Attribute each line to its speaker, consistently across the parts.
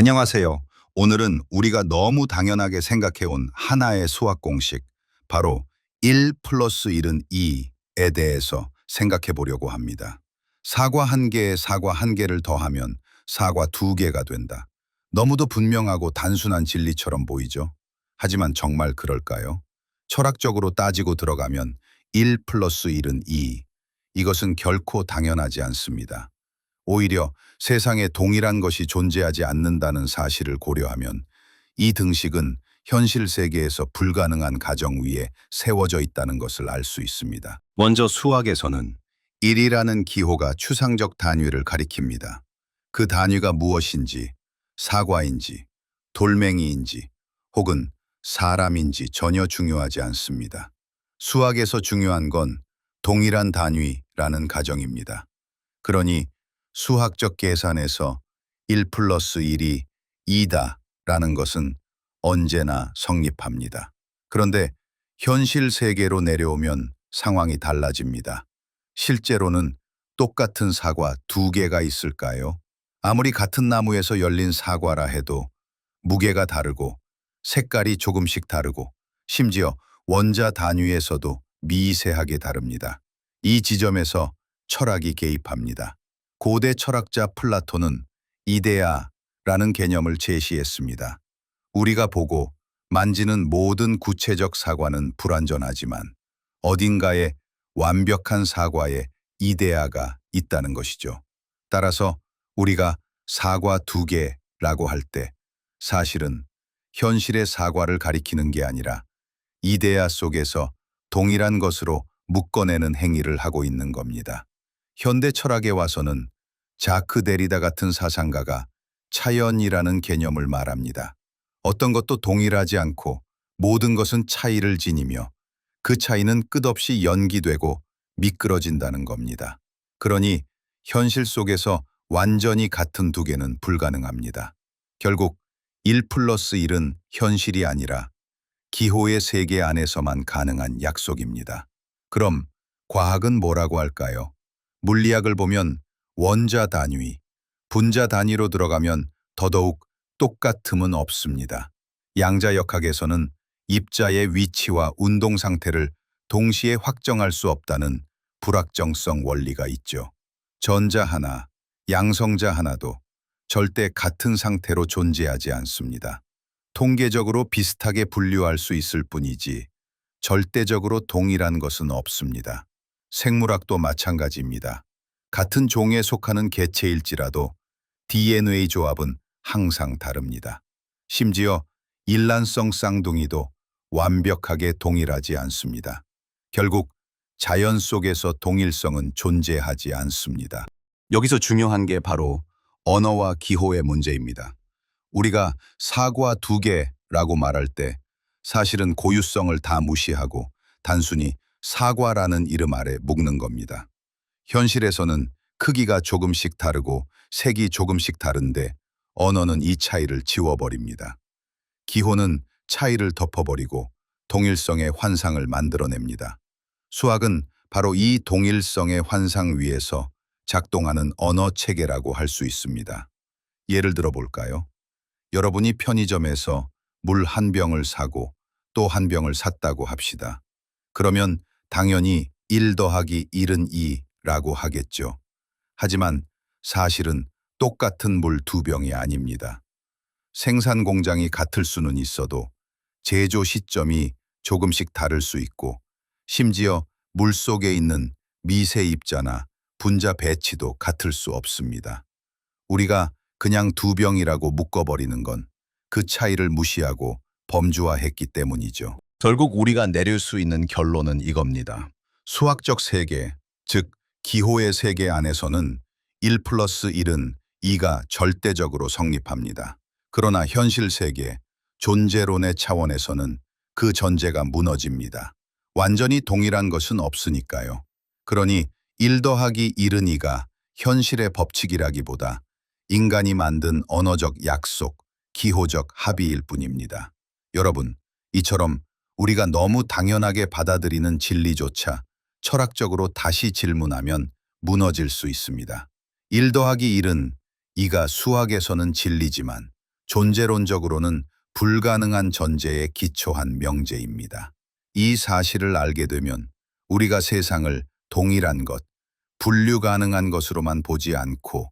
Speaker 1: 안녕하세요. 오늘은 우리가 너무 당연하게 생각해온 하나의 수학 공식, 바로 1 플러스 1은 2에 대해서 생각해 보려고 합니다. 사과 한 개에 사과 한 개를 더하면 사과 두 개가 된다. 너무도 분명하고 단순한 진리처럼 보이죠? 하지만 정말 그럴까요? 철학적으로 따지고 들어가면 1 플러스 1은 2. 이것은 결코 당연하지 않습니다. 오히려 세상에 동일한 것이 존재하지 않는다는 사실을 고려하면 이 등식은 현실 세계에서 불가능한 가정 위에 세워져 있다는 것을 알 수 있습니다. 먼저 수학에서는 1이라는 기호가 추상적 단위를 가리킵니다. 그 단위가 무엇인지, 사과인지, 돌멩이인지, 혹은 사람인지 전혀 중요하지 않습니다. 수학에서 중요한 건 동일한 단위라는 가정입니다. 그러니 수학적 계산에서 1 플러스 1이 2다 라는 것은 언제나 성립합니다. 그런데 현실 세계로 내려오면 상황이 달라집니다. 실제로는 똑같은 사과 두 개가 있을까요? 아무리 같은 나무에서 열린 사과라 해도 무게가 다르고 색깔이 조금씩 다르고 심지어 원자 단위에서도 미세하게 다릅니다. 이 지점에서 철학이 개입합니다. 고대 철학자 플라톤은 이데아라는 개념을 제시했습니다. 우리가 보고 만지는 모든 구체적 사과는 불완전하지만 어딘가에 완벽한 사과에 이데아가 있다는 것이죠. 따라서 우리가 사과 두 개라고 할 때 사실은 현실의 사과를 가리키는 게 아니라 이데아 속에서 동일한 것으로 묶어내는 행위를 하고 있는 겁니다. 현대 철학에 와서는 자크 데리다 같은 사상가가 차연이라는 개념을 말합니다. 어떤 것도 동일하지 않고 모든 것은 차이를 지니며 그 차이는 끝없이 연기되고 미끄러진다는 겁니다. 그러니 현실 속에서 완전히 같은 두 개는 불가능합니다. 결국 1 플러스 1은 현실이 아니라 기호의 세계 안에서만 가능한 약속입니다. 그럼 과학은 뭐라고 할까요? 물리학을 보면 원자 단위, 분자 단위로 들어가면 더더욱 똑같음은 없습니다. 양자역학에서는 입자의 위치와 운동 상태를 동시에 확정할 수 없다는 불확정성 원리가 있죠. 전자 하나, 양성자 하나도 절대 같은 상태로 존재하지 않습니다. 통계적으로 비슷하게 분류할 수 있을 뿐이지 절대적으로 동일한 것은 없습니다. 생물학도 마찬가지입니다. 같은 종에 속하는 개체일지라도 DNA 조합은 항상 다릅니다. 심지어 일란성 쌍둥이도 완벽하게 동일하지 않습니다. 결국 자연 속에서 동일성은 존재하지 않습니다. 여기서 중요한 게 바로 언어와 기호의 문제입니다. 우리가 사과 두 개라고 말할 때 사실은 고유성을 다 무시하고 단순히 사과라는 이름 아래 묶는 겁니다. 현실에서는 크기가 조금씩 다르고 색이 조금씩 다른데 언어는 이 차이를 지워버립니다. 기호는 차이를 덮어버리고 동일성의 환상을 만들어냅니다. 수학은 바로 이 동일성의 환상 위에서 작동하는 언어 체계라고 할 수 있습니다. 예를 들어 볼까요? 여러분이 편의점에서 물 한 병을 사고 또 한 병을 샀다고 합시다. 그러면 당연히 1 더하기 1은 2라고 하겠죠. 하지만 사실은 똑같은 물 두 병이 아닙니다. 생산 공장이 같을 수는 있어도 제조 시점이 조금씩 다를 수 있고 심지어 물 속에 있는 미세 입자나 분자 배치도 같을 수 없습니다. 우리가 그냥 두 병이라고 묶어버리는 건 그 차이를 무시하고 범주화했기 때문이죠. 결국 우리가 내릴 수 있는 결론은 이겁니다. 수학적 세계, 즉 기호의 세계 안에서는 1 플러스 1은 2가 절대적으로 성립합니다. 그러나 현실 세계, 존재론의 차원에서는 그 전제가 무너집니다. 완전히 동일한 것은 없으니까요. 그러니 1 더하기 1은 2가 현실의 법칙이라기보다 인간이 만든 언어적 약속, 기호적 합의일 뿐입니다. 여러분, 이처럼 우리가 너무 당연하게 받아들이는 진리조차 철학적으로 다시 질문하면 무너질 수 있습니다. 1 더하기 1은 2가 수학에서는 진리지만 존재론적으로는 불가능한 전제에 기초한 명제입니다. 이 사실을 알게 되면 우리가 세상을 동일한 것, 분류 가능한 것으로만 보지 않고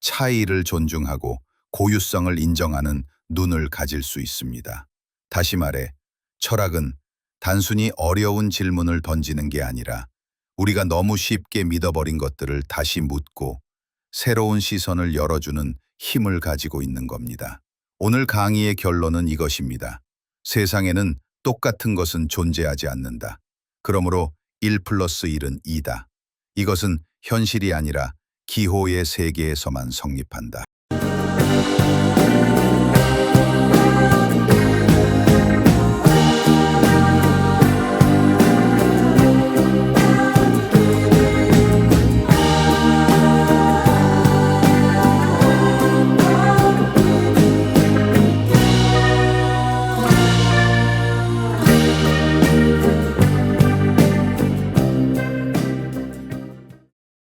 Speaker 1: 차이를 존중하고 고유성을 인정하는 눈을 가질 수 있습니다. 다시 말해, 철학은 단순히 어려운 질문을 던지는 게 아니라 우리가 너무 쉽게 믿어버린 것들을 다시 묻고 새로운 시선을 열어주는 힘을 가지고 있는 겁니다. 오늘 강의의 결론은 이것입니다. 세상에는 똑같은 것은 존재하지 않는다. 그러므로 1 플러스 1은 2다. 이것은 현실이 아니라 기호의 세계에서만 성립한다.